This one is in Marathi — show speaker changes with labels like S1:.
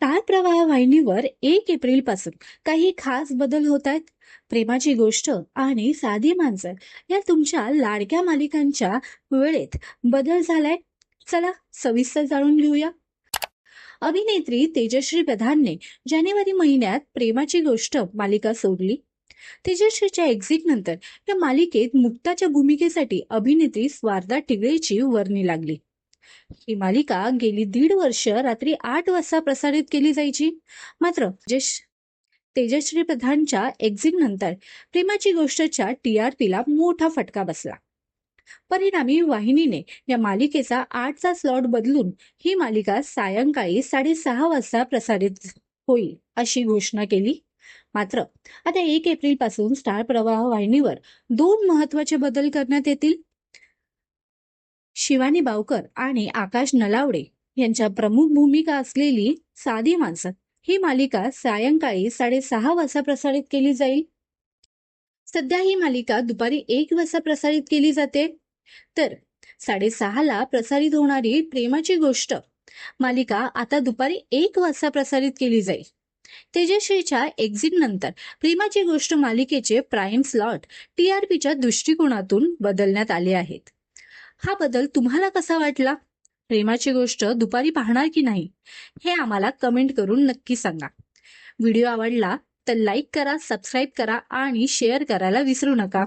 S1: स्टार प्रवाह वाहिनीवर एक एप्रिलपासून काही खास बदल होत आहेत. प्रेमाची गोष्ट आणि साधी माणसं या तुमच्या लाडक्या मालिकांच्या वेळेत बदल झालाय. चला सविस्तर जाणून घेऊया. अभिनेत्री तेजश्री प्रधानने जानेवारी महिन्यात प्रेमाची गोष्ट मालिका सोडली. तेजश्रीच्या एक्झिट नंतर या मालिकेत मुक्ताच्या भूमिकेसाठी अभिनेत्री स्वारदा टिगळेची वर्णी लागली. ही मालिका गेली दीड वर्ष रात्री आठ वाजता प्रसारित केली जायची. मात्र तेजश्री प्रधानच्या एक्झिट नंतर प्रेमाची गोष्टच्या टी आर पीला मोठा फटका बसला. परिणामी वाहिनीने या मालिकेचा आठचा स्लॉट बदलून ही मालिका सायंकाळी साडेसहा वाजता प्रसारित होईल अशी घोषणा केली. मात्र आता एक एप्रिलपासून स्टार प्रवाह वाहिनीवर दोन महत्त्वाचे बदल करण्यात येतील. शिवानी बावकर आणि आकाश नलावडे यांच्या प्रमुख भूमिका असलेली साधी माणसं ही मालिका सायंकाळी साडेसहा वाजता प्रसारित केली जाईल. सध्या ही मालिका दुपारी एक वाजता प्रसारित केली जाते. तर साडेसहाला प्रसारित होणारी प्रेमाची गोष्ट मालिका आता दुपारी एक वाजता प्रसारित केली जाईल. तेजश्रीच्या एक्झिट नंतर प्रेमाची गोष्ट मालिकेचे प्राईम स्लॉट टीआरपीच्या दृष्टिकोनातून बदलण्यात आले आहेत. हा बदल तुम्हाला कसा वाटला? प्रेमाची गोष्ट दुपारी पाहणार की नाही? हे आम्हाला कमेंट करून नक्की सांगा. व्हिडिओ आवडला तर लाईक करा सबस्क्राईब करा आणि शेअर करायला विसरू नका.